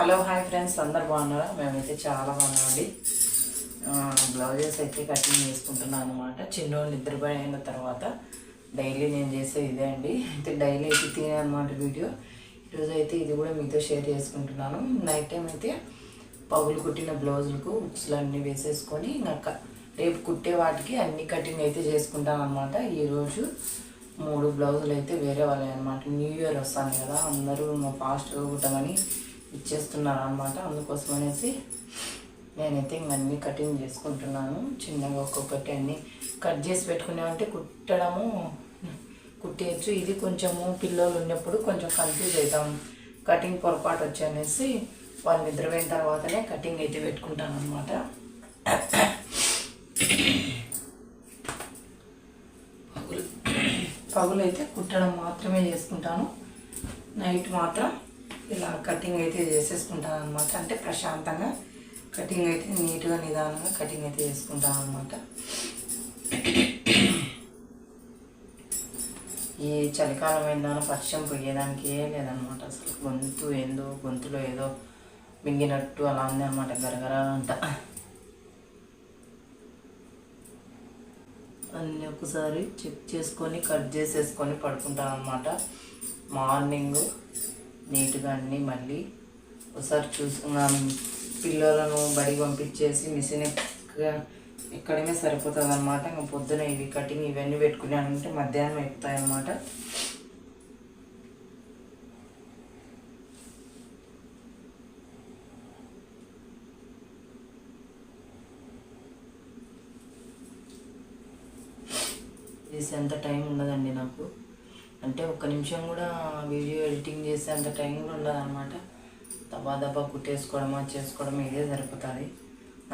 Hello hi friends. అందరు బాగున్నారా? మేమైతే చాలా బాగున్నామండి. బ్లౌజెస్ అయితే కటింగ్ చేసుకుంటున్నాను అనమాట చిన్నోళ్ళు నిద్రపోయిన తర్వాత డైలీ నేను చేసే ఇదే అండి. అయితే డైలీ అయితే తినే అనమాట వీడియో. ఈరోజు అయితే ఇది కూడా మీతో షేర్ చేసుకుంటున్నాను. నైట్ టైం అయితే పగులు కుట్టిన బ్లౌజులకు ఉక్స్లు అన్నీ వేసేసుకొని ఇంకా రేపు కుట్టే వాటికి అన్ని కటింగ్ అయితే చేసుకుంటాను అనమాట ఈరోజు మూడు బ్లౌజులు అయితే వేరే వాళ్ళే అనమాట న్యూ ఇయర్ వస్తాను కదా అందరూ ఫాస్ట్గా కుట్టమని ఇచ్చేస్తున్నారు అనమాట అందుకోసం అనేసి నేనైతే ఇంక అన్ని కటింగ్ చేసుకుంటున్నాను. చిన్నగా ఒక్కొక్కటి అన్ని కట్ చేసి పెట్టుకున్నామంటే కుట్టడము కుట్టేయచ్చు. ఇది కొంచెము పిల్లలు ఉన్నప్పుడు కొంచెం కన్ఫ్యూజ్ అవుతాం. కటింగ్ పొరపాటు వచ్చి అనేసి వాళ్ళు నిద్రపోయిన తర్వాతనే కటింగ్ అయితే పెట్టుకుంటాను అనమాట పగులు. పగులు అయితే కుట్టడం మాత్రమే చేసుకుంటాను. నైట్ మాత్రం ఇలా కటింగ్ అయితే చేసేసుకుంటాను అనమాట అంటే ప్రశాంతంగా కటింగ్ అయితే నీట్గా నిదానంగా కటింగ్ అయితే చేసుకుంటాను అనమాట ఈ చలికాలం ఏందానో వర్షం పోయేదానికి ఏం లేదనమాట అసలు గొంతు ఏందో గొంతులో ఏదో మింగినట్టు అలా ఉంది అనమాట గరగర అంట అన్నీ ఒకసారి చెక్ చేసుకొని కట్ చేసేసుకొని పడుకుంటాను అనమాట మార్నింగ్ నీట్గా అన్నీ మళ్ళీ ఒకసారి చూసుకున్నాం పిల్లలను బడి పంపించేసి మిషన్ ఎక్క- సరిపోతుంది అనమాట ఇంకా పొద్దున ఇవి కటింగ్ ఇవన్నీ పెట్టుకున్నానంటే మధ్యాహ్నం ఎక్కుతాయి అనమాట చేసేంత టైం ఉండదండి నాకు. అంటే ఒక్క నిమిషం కూడా వీడియో ఎడిటింగ్ చేసేంత టైం కూడా ఉండదు అనమాట దబా దబా కుట్టేసుకోవడమా చేసుకోవడమా ఇదే సరిపోతుంది.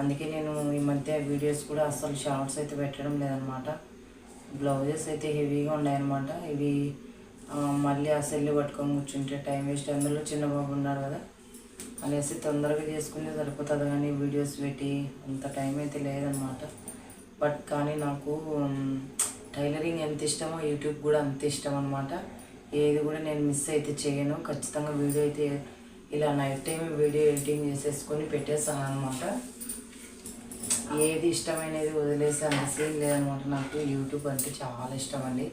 అందుకే నేను ఈ మధ్య వీడియోస్ కూడా అస్సలు షార్ట్స్ అయితే పెట్టడం లేదనమాట బ్లౌజెస్ అయితే హెవీగా ఉన్నాయన్నమాట. ఇవి మళ్ళీ ఆ సెల్లు పట్టుకొని కూర్చుంటే టైం వేస్ట్. అందులో చిన్న బాబు ఉన్నాడు కదా అనేసి తొందరగా చేసుకునే సరిపోతుంది కానీ వీడియోస్ పెట్టి అంత టైం అయితే లేదనమాట బట్ కానీ నాకు టైలరింగ్ ఎంత ఇష్టమో యూట్యూబ్ కూడా అంత ఇష్టం అనమాట ఏది కూడా నేను మిస్ అయితే చేయను. ఖచ్చితంగా వీడియో అయితే ఇలా నైట్ టైం వీడియో ఎడిటింగ్ చేసేసుకొని పెట్టేస్తాను అనమాట ఏది ఇష్టమైనది వదిలేసి అంత సీన్ లేదనమాట నాకు. యూట్యూబ్ అంటే చాలా ఇష్టం అండి.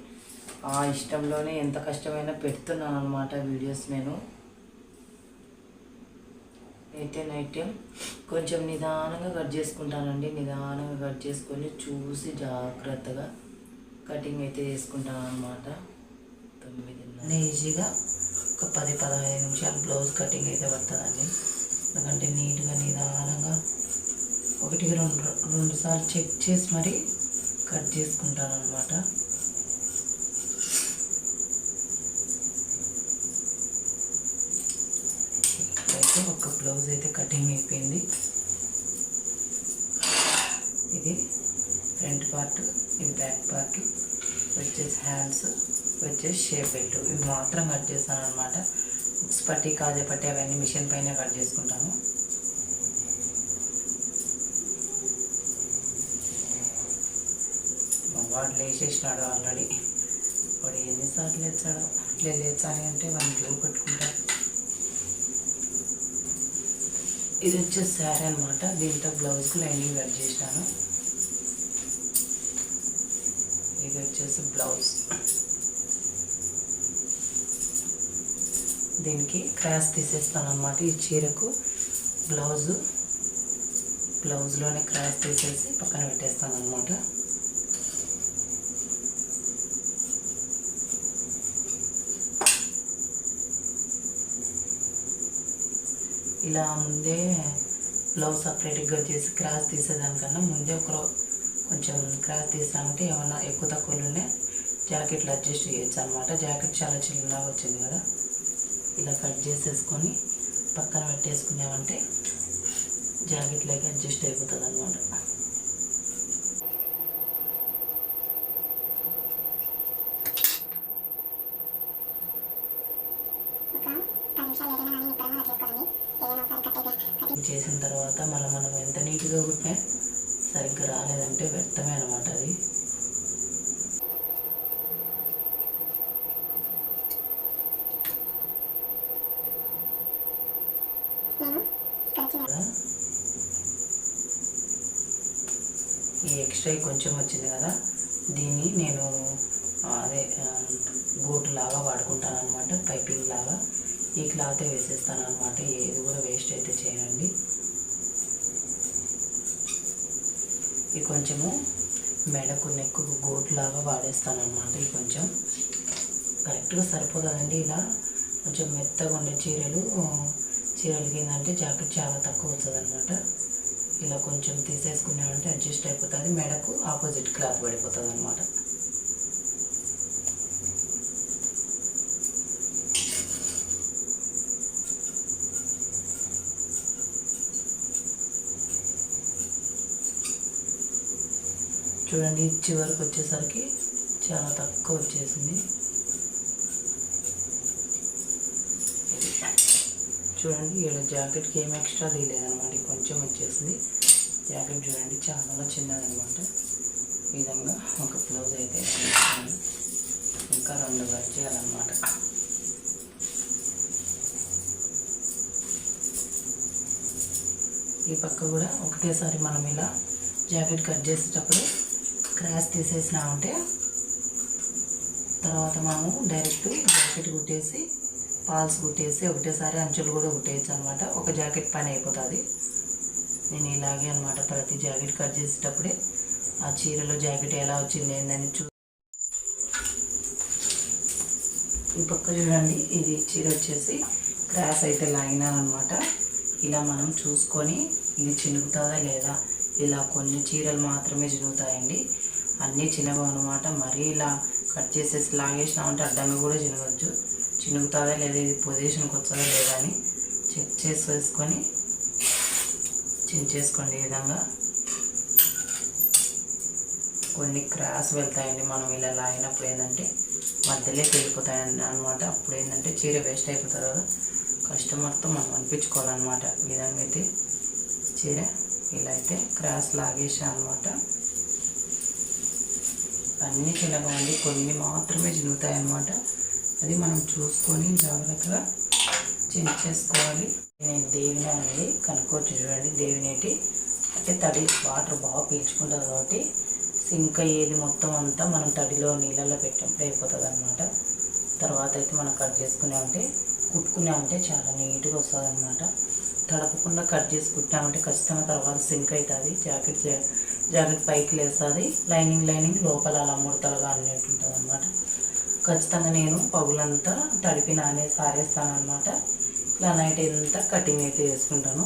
ఆ ఇష్టంలోనే ఎంత కష్టమైనా పెడుతున్నాను అనమాట వీడియోస్ నేను. అయితే నైట్ టైం కొంచెం నిదానంగా కట్ చేసుకుంటానండి. నిదానంగా కట్ చేసుకొని చూసి జాగ్రత్తగా కటింగ్ అయితే చేసుకుంటాను అనమాట తొమ్మిది ఈజీగా ఒక పది పదహైదు నిమిషాలు బ్లౌజ్ కటింగ్ అయితే పడుతుందండి. ఎందుకంటే నీట్గా నిదానంగా ఒకటికి రెండు రెండు సార్లు చెక్ చేసి మరి కట్ చేసుకుంటాను అనమాట అయితే ఒక బ్లౌజ్ అయితే కటింగ్ అయిపోయింది. ఇది ఫ్రంట్ పార్ట్. ఇది బ్యాక్ పార్ట్ వచ్చేసి హ్యాండ్స్ వచ్చేసి షేప్ బెల్ట్ ఇవి మాత్రం కట్ చేస్తాను అనమాట ఉక్స్ పట్టి కాజా పట్టి అవన్నీ మిషన్ పైన కట్ చేసుకుంటాను వాడు లేచేసినాడు ఆల్రెడీ వాడు ఎన్నిసార్లు లేచాడో. ఇట్లా లేచాలి అంటే వాడిని గ్లూ పెట్టుకుంటాడు ఇది వచ్చేసి శారీ అనమాట దీంతో బ్లౌజ్కి లైనింగ్ కట్ చేసినాను. ఇది వచ్చేసి బ్లౌజ్. దీనికి క్రాస్ తీసేస్తాను అనమాట ఈ చీరకు. బ్లౌజు బ్లౌజ్లోనే క్రాస్ తీసేసి పక్కన పెట్టేస్తాను అనమాట ఇలా ముందే బ్లౌజ్ సపరేట్గా చేసి క్రాస్ తీసేదానికన్నా ముందే ఒక కొంచెం క్రాస్ తీసామంటే ఏమన్నా ఎక్కువ తక్కువలోనే జాకెట్లు అడ్జస్ట్ చేయొచ్చు అనమాట జాకెట్ చాలా చిన్నగా వచ్చింది కదా. ఇలా కట్ చేసేసుకొని పక్కన పెట్టేసుకున్నామంటే జాకెట్లోకి అడ్జస్ట్ అయిపోతుంది అనమాట చేసిన తర్వాత మళ్ళీ మనం ఎంత నీట్గా కుట్టినా సరిగ్గా రాలేదంటే వ్యర్థమే అనమాట అది. ఈ ఎక్స్ట్రా కొంచెం వచ్చింది కదా దీన్ని నేను అదే గోటు లాగా వాడుకుంటాను అనమాట పైపింగ్ లాగా. ఈ క్లాతే వేసేస్తాను అనమాట ఏది కూడా వేస్ట్ అయితే చేయనండి. ఇది కొంచెము మెడకు నెక్కు గోట్లాగా వాడేస్తాను అనమాట ఇది కొంచెం. కరెక్ట్గా సరిపోతుందండి ఇలా. కొంచెం మెత్తగా ఉండే చీరలు చీరలు ఏంటంటే జాకెట్ చాలా తక్కువ వస్తుంది అనమాట ఇలా కొంచెం తీసేసుకున్నామంటే అడ్జస్ట్ అయిపోతుంది. మెడకు ఆపోజిట్ క్లాత్ పడిపోతుంది అనమాట చూడండి చివరికి వచ్చేసరికి చాలా తక్కువ వచ్చేసింది. చూడండి ఈడ జాకెట్కి ఏం ఎక్స్ట్రా తీయలేదనమాట కొంచెం వచ్చేసింది. జాకెట్ చూడండి చాలా చిన్నదనమాట ఈ విధంగా ఒక బ్లౌజ్ అయితే ఇంకా రెండు కట్ చేయాలన్నమాట ఈ పక్క కూడా ఒకటేసారి మనం ఇలా జాకెట్ కట్ చేసేటప్పుడు క్రాస్ తీసేసినామంటే తర్వాత మనము డైరెక్ట్ జాకెట్ కుట్టేసి పాల్స్ కుట్టేసి ఒకటేసారి అంచులు కూడా కుట్టేయచ్చు అనమాట ఒక జాకెట్ పని అయిపోతుంది. నేను ఇలాగే అనమాట ప్రతి జాకెట్ కట్ చేసేటప్పుడే ఆ చీరలో జాకెట్ ఎలా వచ్చింది ఏందని చూ ఈ పక్క చూడండి ఇది చీర వచ్చేసి క్రాస్ అయితే లాగినాను అనమాట ఇలా మనం చూసుకొని ఇది చినుగుతుందా లేదా? ఇలా కొన్ని చీరలు మాత్రమే చినుగుతాయండి అన్నీ చిన్నగా అనమాట మరీ ఇలా కట్ చేసేసి లాగేసినామంటే అడ్డంగా కూడా చినగచ్చు చినుగుతుందా లేదా ఇది పొజిషన్కి వస్తుందా లేదా అని చెక్ చేసేసుకొని చించేసుకోండి ఈ విధంగా. కొన్ని క్రాస్ వెళ్తాయండి మనం ఇలా లాగినప్పుడు ఏంటంటే మధ్యలోకి వెళ్ళిపోతాయండి అనమాట అప్పుడు ఏంటంటే చీర వేస్ట్ అయిపోతుంది కదా. కస్టమర్తో మనం అనిపించుకోవాలన్నమాట. ఈ విధంగా అయితే చీర ఇలా అయితే క్రాస్ లాగేసా అనమాట అన్నీ చిన్నగా కొన్ని మాత్రమే చినుగుతాయి అన్నమాట అది మనం చూసుకొని జాగ్రత్తగా చించేసుకోవాలి నేను దేవినే అండి కనుక్కోవచ్చు చూడండి. దేవినేటి అంటే తడి వాటర్ బాగా పీల్చుకుంటుంది కాబట్టి సింక్ అయ్యేది మొత్తం అంతా మనం తడిలో నీళ్ళల్లో పెట్టినప్పుడు అయిపోతుంది అనమాట తర్వాత అయితే మనం కట్ చేసుకున్నామంటే కుట్టుకున్నామంటే చాలా నీట్గా వస్తుంది అనమాట తడపకుండా కట్ చేసి కుట్టామంటే ఖచ్చితంగా తర్వాత సింక్ అవుతుంది జాకెట్ జాకెట్ పైకి లేస్తుంది. లైనింగ్ లైనింగ్ లోపల అలా ముడతలుగా అన్నట్టు ఉంటుంది అనమాట ఖచ్చితంగా నేను పగులంతా తడిపి నానేసి ఆరేస్తాను అనమాట ఇలా నైట్ అంతా కటింగ్ అయితే చేసుకుంటాను.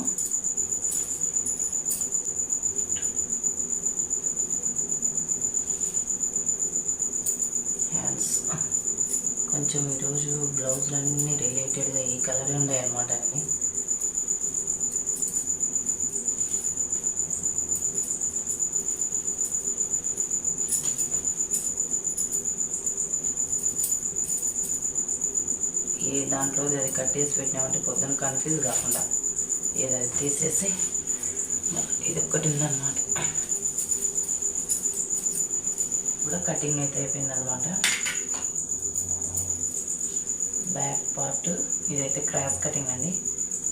హ్యాండ్స్ కొంచెం ఈరోజు బ్లౌజులు అన్నీ రిలేటెడ్గా ఈ కలర్ ఉన్నాయి అనమాట అన్నీ. ఏ దాంట్లో అది కట్టేసి పెట్టినామంటే పొద్దున కన్ఫ్యూజ్ కాకుండా ఏదైతే తీసేసి ఇది ఒక్కటి ఉందన్నమాట. కూడా కటింగ్ అయితే అయిపోయిందనమాట బ్యాక్ పార్ట్ ఇదైతే క్రాస్ కటింగ్ అండి.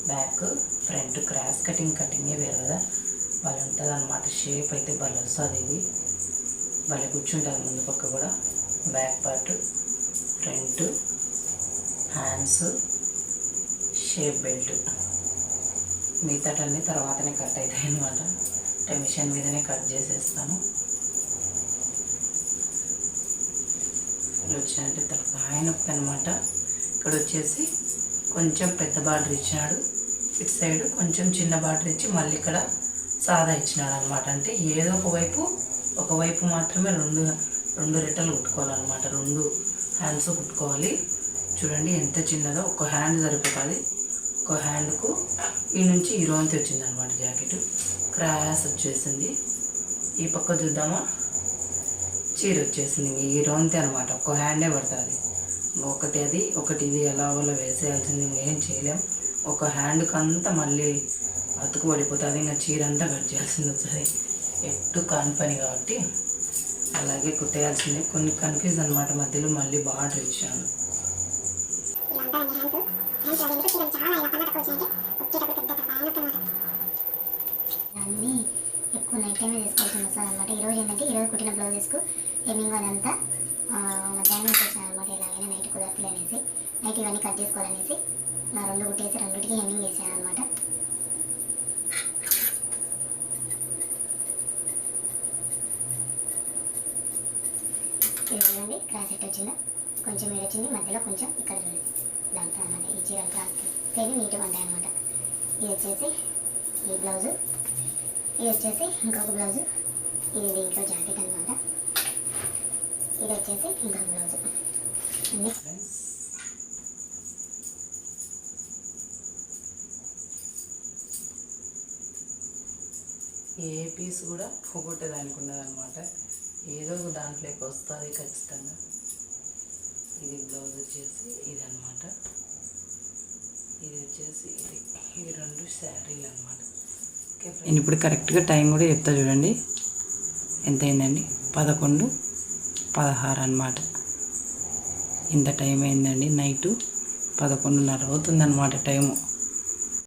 బ్యాక్ ఫ్రంట్ క్రాస్ కటింగ్ కటింగే వేరు కదా. వాళ్ళు ఉంటుంది అనమాట షేప్ అయితే భలే వస్తుంది ఇది. భలే కూర్చుంటుంది ముందు పక్క కూడా. Back part front hands shape belt. మిగతాటన్నీ తర్వాతనే కట్ అవుతాయి అనమాట అంటే మిషన్ మీదనే కట్ చేసేస్తాను. ఇక్కడ వచ్చినట్టు తలకాయ నొప్పి అనమాట ఇక్కడ వచ్చేసి కొంచెం పెద్ద బార్డర్ ఇచ్చినాడు. ఇటు సైడ్ కొంచెం చిన్న బార్డర్ ఇచ్చి మళ్ళీ ఇక్కడ సాదా ఇచ్చినాడు అనమాట అంటే ఏదో ఒక వైపు ఒకవైపు మాత్రమే రెండు రెండు రెట్టలు కుట్టుకోవాలన్నమాట. రెండు హ్యాండ్స్ కుట్టుకోవాలి. చూడండి ఎంత చిన్నదో. ఒక హ్యాండ్ సరిపోతుంది. ఒక హ్యాండ్కు ఈ నుంచి ఈ రోంతి వచ్చింది అనమాట జాకెట్ క్రాస్ వచ్చేసింది. ఈ పక్క చూద్దామా? చీర వచ్చేసింది. ఈ రోంతి అనమాట. ఒక్క హ్యాండే పడుతుంది. ఒకటి అది ఒకటి ఇది ఎలా వాళ్ళ వేసేయాల్సింది ఏం చేయలేం. ఒక హ్యాండ్కి అంతా మళ్ళీ అతుకు పడిపోతుంది. ఇంకా చీర అంతా కట్ చేయాల్సింది వస్తుంది. ఎట్టు కాని పని కాబట్టి అలాగే కుట్టేయాల్సిందే. కొన్ని కన్ఫ్యూజ్ అనమాట మధ్యలో మళ్ళీ బాగా ఇచ్చాను ఇలా ఉంటాయండి హ్యాండ్స్ హ్యాండ్స్ అది ఎందుకు చీరలు చాలా ఇలా పన్న తక్కువ వచ్చినాయంటే కుట్టేటప్పుడు పెద్ద తలకాయ నొప్పి అనమాట టైమే చేసుకోవాల్సి వస్తుంది అనమాట ఈరోజు ఏంటంటే ఈరోజు కుట్టిన బ్లౌజెస్కు హెమ్మింగ్ అదంతా మధ్యాహ్నం వచ్చేసాను అనమాట ఇలాగైనా నైట్ కుదరట్లే అనేసి. నైట్ ఇవన్నీ కట్ చేసుకోవాలనేసి నా రెండు కుట్టేసి రెండింటికి హెమ్మింగ్ వేసాను అనమాట ఇది చూడండి క్రాస్ ఎట్ వచ్చిందా? కొంచెం ఇది వచ్చింది మధ్యలో కొంచెం ఇక్కడ చూడండి. దాంట్లో అనమాట ఈ చీర క్రాస్ నీట్గా ఉంటాయి అనమాట ఇది వచ్చేసి ఈ బ్లౌజు. ఇది వచ్చేసి ఇంకొక బ్లౌజు. ఇది దీంట్లో జాకెట్ అనమాట ఇది వచ్చేసి ఇంకొక బ్లౌజు అన్ని ఏ పీస్ కూడా పోగొట్టేదానికి ఉన్నదన్నమాట. ఏదో ఒక దాంట్లోకి వస్తుంది ఖచ్చితంగా. ఇది బ్లౌజ్ వచ్చేసి ఇది అనమాట ఇది వచ్చేసి ఇది. ఇవి రెండు శారీలు అనమాట నేను ఇప్పుడు కరెక్ట్గా టైం కూడా చెప్తా చూడండి. ఎంత అయిందండి పదకొండు పదహారు అనమాట ఇంత టైం అయిందండి. నైటు పదకొండున్నర అవుతుందన్నమాట టైము.